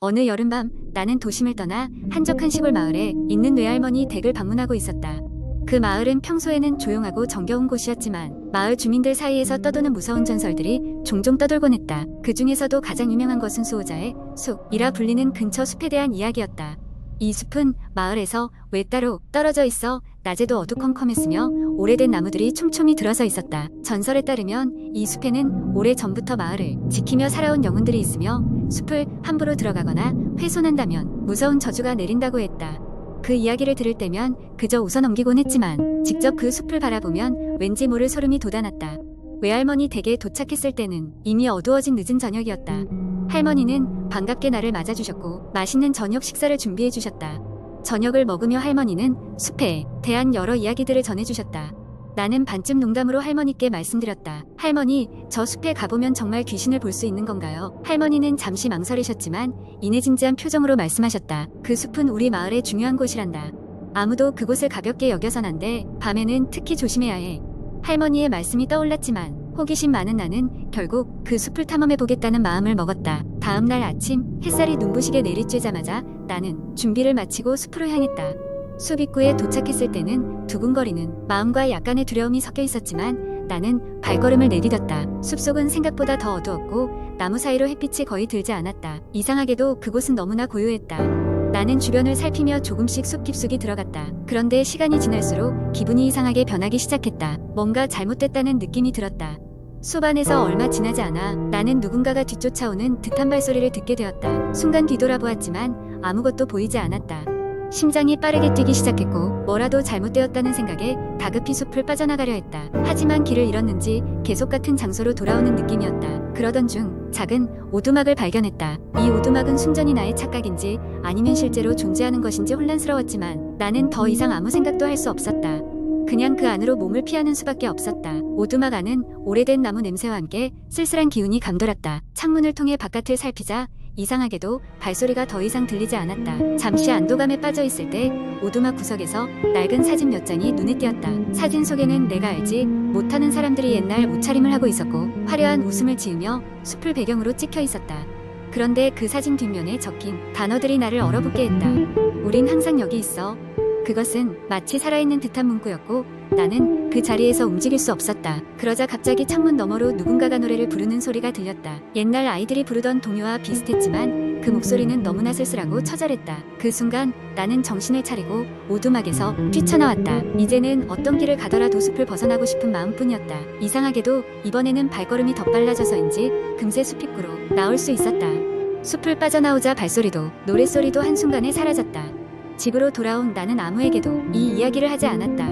어느 여름밤 나는 도심을 떠나 한적한 시골 마을에 있는 외할머니 댁을 방문하고 있었다. 그 마을은 평소에는 조용하고 정겨운 곳이었지만 마을 주민들 사이에서 떠도는 무서운 전설들이 종종 떠돌곤 했다. 그 중에서도 가장 유명한 것은 수호자의 숲이라 불리는 근처 숲에 대한 이야기였다. 이 숲은 마을에서 외따로 떨어져 있어 낮에도 어두컴컴했으며 오래된 나무들이 촘촘히 들어서 있었다. 전설에 따르면 이 숲에는 오래 전부터 마을을 지키며 살아온 영혼들이 있으며 숲을 함부로 들어가거나 훼손한다면 무서운 저주가 내린다고 했다. 그 이야기를 들을 때면 그저 웃어 넘기곤 했지만 직접 그 숲을 바라보면 왠지 모를 소름이 돋아났다. 외할머니 댁에 도착했을 때는 이미 어두워진 늦은 저녁이었다. 할머니는 반갑게 나를 맞아주셨고 맛있는 저녁 식사를 준비해 주셨다. 저녁을 먹으며 할머니는 숲에 대한 여러 이야기들을 전해주셨다. 나는 반쯤 농담으로 할머니께 말씀드렸다. 할머니, 저 숲에 가보면 정말 귀신을 볼 수 있는 건가요? 할머니는 잠시 망설이셨지만 인내진지한 표정으로 말씀하셨다. 그 숲은 우리 마을의 중요한 곳이란다. 아무도 그곳을 가볍게 여겨선 안 돼. 밤에는 특히 조심해야 해. 할머니의 말씀이 떠올랐지만 호기심 많은 나는 결국 그 숲을 탐험해 보겠다는 마음을 먹었다. 다음 날 아침 햇살이 눈부시게 내리쬐자마자 나는 준비를 마치고 숲으로 향했다. 숲 입구에 도착했을 때는 두근거리는 마음과 약간의 두려움이 섞여 있었지만 나는 발걸음을 내디뎠다. 숲속은 생각보다 더 어두웠고 나무 사이로 햇빛이 거의 들지 않았다. 이상하게도 그곳은 너무나 고요했다. 나는 주변을 살피며 조금씩 숲 깊숙이 들어갔다. 그런데 시간이 지날수록 기분이 이상하게 변하기 시작했다. 뭔가 잘못됐다는 느낌이 들었다. 숲 안에서 얼마 지나지 않아 나는 누군가가 뒤쫓아오는 듯한 발소리를 듣게 되었다. 순간 뒤돌아보았지만 아무것도 보이지 않았다. 심장이 빠르게 뛰기 시작했고 뭐라도 잘못되었다는 생각에 다급히 숲을 빠져나가려 했다. 하지만 길을 잃었는지 계속 같은 장소로 돌아오는 느낌이었다. 그러던 중 작은 오두막을 발견했다. 이 오두막은 순전히 나의 착각인지 아니면 실제로 존재하는 것인지 혼란스러웠지만 나는 더 이상 아무 생각도 할 수 없었다. 그냥 그 안으로 몸을 피하는 수밖에 없었다. 오두막 안은 오래된 나무 냄새와 함께 쓸쓸한 기운이 감돌았다. 창문을 통해 바깥을 살피자 이상하게도 발소리가 더 이상 들리지 않았다. 잠시 안도감에 빠져 있을 때 오두막 구석에서 낡은 사진 몇 장이 눈에 띄었다. 사진 속에는 내가 알지 못하는 사람들이 옛날 옷차림을 하고 있었고 화려한 웃음을 지으며 숲을 배경으로 찍혀 있었다. 그런데 그 사진 뒷면에 적힌 단어들이 나를 얼어붙게 했다. 우린 항상 여기 있어. 그것은 마치 살아있는 듯한 문구였고 나는 그 자리에서 움직일 수 없었다. 그러자 갑자기 창문 너머로 누군가가 노래를 부르는 소리가 들렸다. 옛날 아이들이 부르던 동요와 비슷했지만 그 목소리는 너무나 쓸쓸하고 처절했다. 그 순간 나는 정신을 차리고 오두막에서 뛰쳐나왔다. 이제는 어떤 길을 가더라도 숲을 벗어나고 싶은 마음뿐이었다. 이상하게도 이번에는 발걸음이 더 빨라져서인지 금세 숲 입구로 나올 수 있었다. 숲을 빠져나오자 발소리도 노랫소리도 한순간에 사라졌다. 집으로 돌아온 나는 아무에게도 이 이야기를 하지 않았다.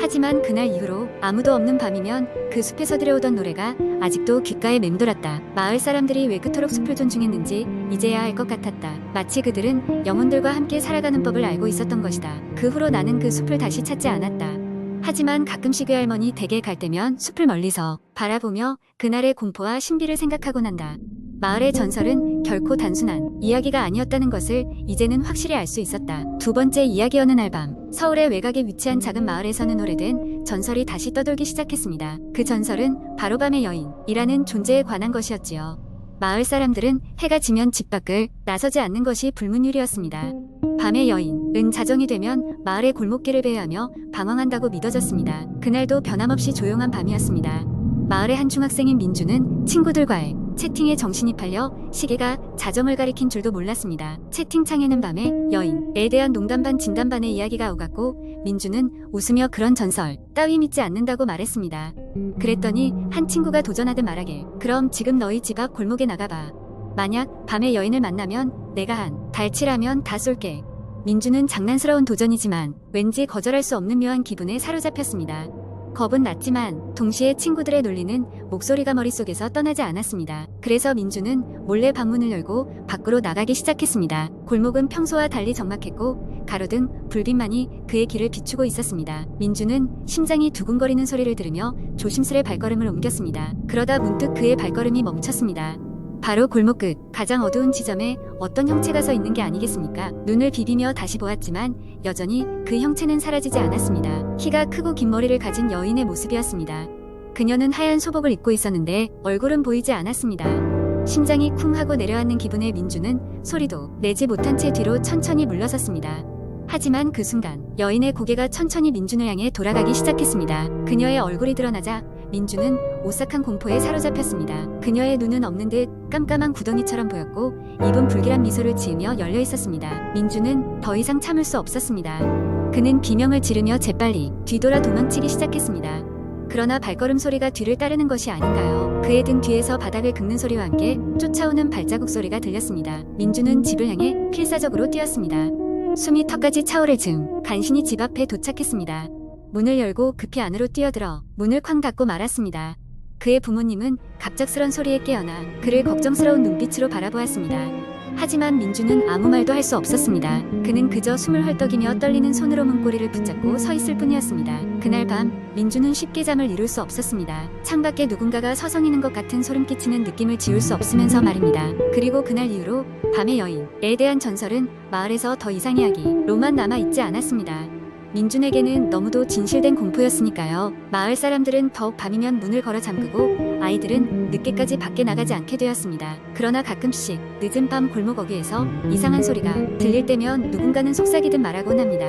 하지만 그날 이후로 아무도 없는 밤이면 그 숲에서 들려오던 노래가 아직도 귓가에 맴돌았다. 마을 사람들이 왜 그토록 숲을 존중했는지 이제야 알 것 같았다. 마치 그들은 영혼들과 함께 살아가는 법을 알고 있었던 것이다. 그 후로 나는 그 숲을 다시 찾지 않았다. 하지만 가끔씩 외할머니 댁에 갈 때면 숲을 멀리서 바라보며 그날의 공포와 신비를 생각하곤 한다. 마을의 전설은 결코 단순한 이야기가 아니었다는 것을 이제는 확실히 알 수 있었다. 두 번째 이야기 어느 날 밤, 서울의 외곽에 위치한 작은 마을에서는 오래된 전설이 다시 떠돌기 시작했습니다. 그 전설은 바로 밤의 여인이라는 존재에 관한 것이었지요. 마을 사람들은 해가 지면 집 밖을 나서지 않는 것이 불문율이었습니다. 밤의 여인은 자정이 되면 마을의 골목길을 배회하며 방황한다고 믿어졌습니다. 그날도 변함없이 조용한 밤이었습니다. 마을의 한 중학생인 민주는 친구들과의 채팅에 정신이 팔려 시계가 자정을 가리킨 줄도 몰랐습니다. 채팅창에는 밤에 여인에 대한 농담 반 진담 반의 이야기가 오갔고 민주는 웃으며 그런 전설 따위 믿지 않는다고 말했습니다. 그랬더니 한 친구가 도전하듯 말하길 그럼 지금 너희 집 앞 골목에 나가봐. 만약 밤에 여인을 만나면 내가 한 달치라면 다 쏠게. 민주는 장난스러운 도전이지만 왠지 거절할 수 없는 묘한 기분에 사로잡혔습니다. 겁은 났지만 동시에 친구들의 놀리는 목소리가 머릿속에서 떠나지 않았습니다. 그래서 민주는 몰래 방문을 열고 밖으로 나가기 시작했습니다. 골목은 평소와 달리 적막했고 가로등 불빛만이 그의 길을 비추고 있었습니다. 민주는 심장이 두근거리는 소리를 들으며 조심스레 발걸음을 옮겼습니다. 그러다 문득 그의 발걸음이 멈췄습니다. 바로 골목 끝 가장 어두운 지점에 어떤 형체가 서 있는 게 아니겠습니까? 눈을 비비며 다시 보았지만 여전히 그 형체는 사라지지 않았습니다. 키가 크고 긴 머리를 가진 여인의 모습이었습니다. 그녀는 하얀 소복을 입고 있었는데 얼굴은 보이지 않았습니다. 심장이 쿵 하고 내려앉는 기분의 민주는 소리도 내지 못한 채 뒤로 천천히 물러섰습니다. 하지만 그 순간 여인의 고개가 천천히 민준을 향해 돌아가기 시작했습니다. 그녀의 얼굴이 드러나자 민주는 오싹한 공포에 사로잡혔습니다. 그녀의 눈은 없는 듯 깜깜한 구덩이처럼 보였고 입은 불길한 미소를 지으며 열려 있었습니다. 민주는 더 이상 참을 수 없었습니다. 그는 비명을 지르며 재빨리 뒤돌아 도망치기 시작했습니다. 그러나 발걸음 소리가 뒤를 따르는 것이 아닌가요? 그의 등 뒤에서 바닥을 긁는 소리와 함께 쫓아오는 발자국 소리가 들렸습니다. 민주는 집을 향해 필사적으로 뛰었습니다. 숨이 턱까지 차오를 즈음 간신히 집 앞에 도착했습니다. 문을 열고 급히 안으로 뛰어들어 문을 쾅 닫고 말았습니다. 그의 부모님은 갑작스런 소리에 깨어나 그를 걱정스러운 눈빛으로 바라보았습니다. 하지만 민주는 아무 말도 할 수 없었습니다. 그는 그저 숨을 헐떡이며 떨리는 손으로 문고리를 붙잡고 서 있을 뿐이었습니다. 그날 밤 민주는 쉽게 잠을 이룰 수 없었습니다. 창밖에 누군가가 서성이는 것 같은 소름 끼치는 느낌을 지울 수 없으면서 말입니다. 그리고 그날 이후로 밤의 여인에 대한 전설은 마을에서 더 이상 이야기로만 남아 있지 않았습니다. 민준에게는 너무도 진실된 공포였으니까요. 마을 사람들은 더욱 밤이면 문을 걸어 잠그고 아이들은 늦게까지 밖에 나가지 않게 되었습니다. 그러나 가끔씩 늦은 밤 골목 어귀에서 이상한 소리가 들릴 때면 누군가는 속삭이듯 말하곤 합니다.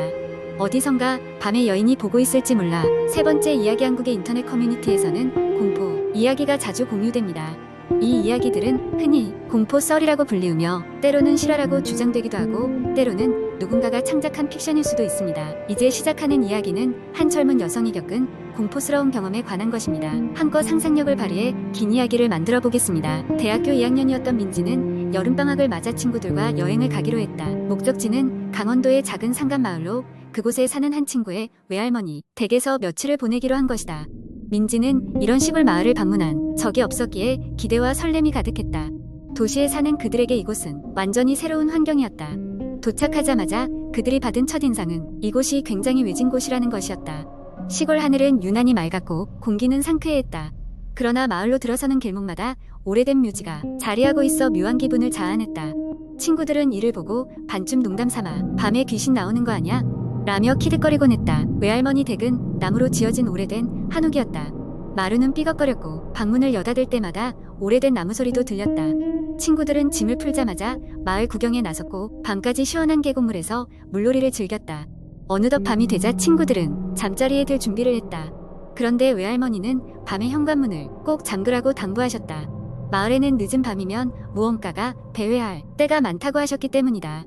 어디선가 밤에 여인이 보고 있을지 몰라 세 번째 이야기 한국의 인터넷 커뮤니티에서는 공포 이야기가 자주 공유됩니다. 이 이야기들은 흔히 공포 썰이라고 불리우며 때로는 실화라고 주장되기도 하고 때로는 누군가가 창작한 픽션일 수도 있습니다. 이제 시작하는 이야기는 한 젊은 여성이 겪은 공포스러운 경험에 관한 것입니다. 한껏 상상력을 발휘해 긴 이야기를 만들어 보겠습니다. 대학교 2학년이었던 민지는 여름방학을 맞아 친구들과 여행을 가기로 했다. 목적지는 강원도의 작은 산간 마을로 그곳에 사는 한 친구의 외할머니 댁에서 며칠을 보내기로 한 것이다. 민지는 이런 시골 마을을 방문한 적이 없었기에 기대와 설렘이 가득했다. 도시에 사는 그들에게 이곳은 완전히 새로운 환경이었다. 도착하자마자 그들이 받은 첫인상은 이곳이 굉장히 외진 곳이라는 것이었다. 시골 하늘은 유난히 맑았고 공기는 상쾌했다. 그러나 마을로 들어서는 길목마다 오래된 묘지가 자리하고 있어 묘한 기분을 자아냈다. 친구들은 이를 보고 반쯤 농담 삼아 밤에 귀신 나오는 거 아냐? 라며 키득거리곤 했다. 외할머니 댁은 나무로 지어진 오래된 한옥이었다. 마루는 삐걱거렸고 방문을 여닫을 때마다 오래된 나무 소리도 들렸다. 친구들은 짐을 풀자마자 마을 구경에 나섰고 밤까지 시원한 계곡물에서 물놀이를 즐겼다. 어느덧 밤이 되자 친구들은 잠자리에 들 준비를 했다. 그런데 외할머니는 밤에 현관문을 꼭 잠그라고 당부하셨다. 마을에는 늦은 밤이면 무언가가 배회할 때가 많다고 하셨기 때문이다.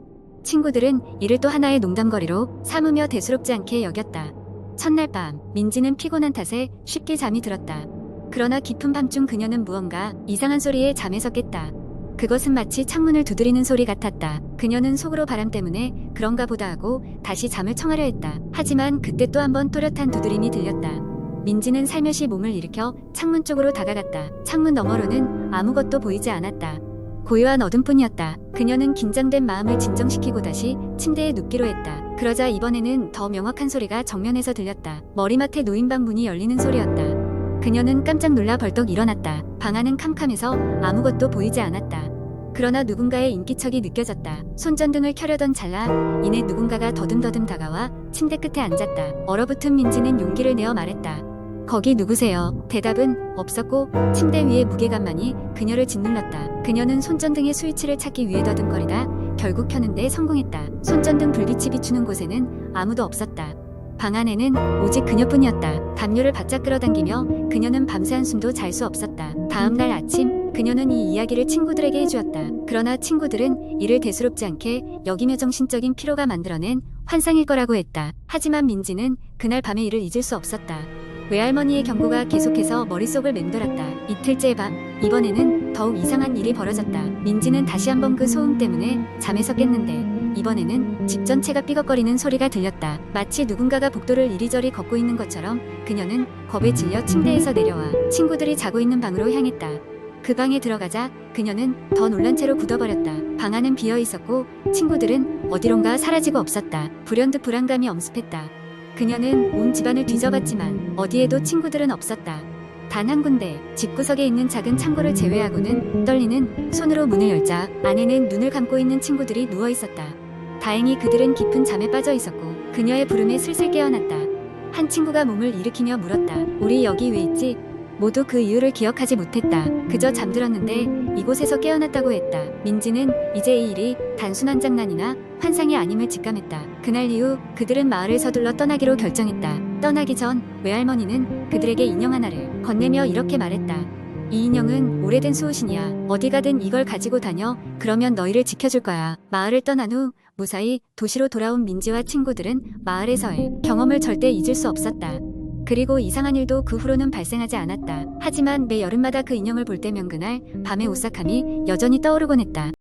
친구들은 이를 또 하나의 농담거리로 삼으며 대수롭지 않게 여겼다. 첫날 밤, 민지는 피곤한 탓에 쉽게 잠이 들었다. 그러나 깊은 밤중 그녀는 무언가 이상한 소리에 잠에서 깼다. 그것은 마치 창문을 두드리는 소리 같았다. 그녀는 속으로 바람 때문에 그런가 보다 하고 다시 잠을 청하려 했다. 하지만 그때 또 한 번 또렷한 두드림이 들렸다. 민지는 살며시 몸을 일으켜 창문 쪽으로 다가갔다. 창문 너머로는 아무것도 보이지 않았다. 고요한 어둠뿐이었다. 그녀는 긴장된 마음을 진정시키고 다시 침대에 눕기로 했다. 그러자 이번에는 더 명확한 소리가 정면에서 들렸다. 머리맡에 놓인 방 문이 열리는 소리였다. 그녀는 깜짝 놀라 벌떡 일어났다. 방 안은 캄캄해서 아무것도 보이지 않았다. 그러나 누군가의 인기척이 느껴졌다. 손전등을 켜려던 찰나 이내 누군가가 더듬더듬 다가와 침대 끝에 앉았다. 얼어붙은 민지는 용기를 내어 말했다. 거기 누구세요? 대답은 없었고 침대 위의 무게감만이 그녀를 짓눌렀다. 그녀는 손전등의 스위치를 찾기 위해 더듬거리다 결국 켜는데 성공했다. 손전등 불빛이 비추는 곳에는 아무도 없었다. 방 안에는 오직 그녀뿐이었다. 담요를 바짝 끌어당기며 그녀는 밤새 한숨도 잘 수 없었다. 다음 날 아침 그녀는 이 이야기를 친구들에게 해주었다. 그러나 친구들은 이를 대수롭지 않게 여기며 정신적인 피로가 만들어낸 환상일 거라고 했다. 하지만 민지는 그날 밤의 일을 잊을 수 없었다. 외할머니의 경고가 계속해서 머릿속을 맴돌았다. 이틀째 밤, 이번에는 더욱 이상한 일이 벌어졌다. 민지는 다시 한번 그 소음 때문에 잠에서 깼는데 이번에는 집 전체가 삐걱거리는 소리가 들렸다. 마치 누군가가 복도를 이리저리 걷고 있는 것처럼 그녀는 겁에 질려 침대에서 내려와 친구들이 자고 있는 방으로 향했다. 그 방에 들어가자 그녀는 더 놀란 채로 굳어버렸다. 방 안은 비어 있었고 친구들은 어디론가 사라지고 없었다. 불현듯 불안감이 엄습했다. 그녀는 온 집안을 뒤져봤지만 어디에도 친구들은 없었다. 단 한 군데 집구석에 있는 작은 창고를 제외하고는 떨리는 손으로 문을 열자 안에는 눈을 감고 있는 친구들이 누워 있었다. 다행히 그들은 깊은 잠에 빠져 있었고 그녀의 부름에 슬슬 깨어났다. 한 친구가 몸을 일으키며 물었다. 우리 여기 왜 있지? 모두 그 이유를 기억하지 못했다. 그저 잠들었는데 이곳에서 깨어났다고 했다. 민지는 이제 이 일이 단순한 장난이나 환상이 아님을 직감했다. 그날 이후 그들은 마을을 서둘러 떠나기로 결정했다. 떠나기 전 외할머니는 그들에게 인형 하나를 건네며 이렇게 말했다. 이 인형은 오래된 수호신이야. 어디 가든 이걸 가지고 다녀. 그러면 너희를 지켜줄 거야. 마을을 떠난 후 무사히 도시로 돌아온 민지와 친구들은 마을에서의 경험을 절대 잊을 수 없었다. 그리고 이상한 일도 그 후로는 발생하지 않았다. 하지만 매 여름마다 그 인형을 볼 때면 그날 밤의 오싹함이 여전히 떠오르곤 했다.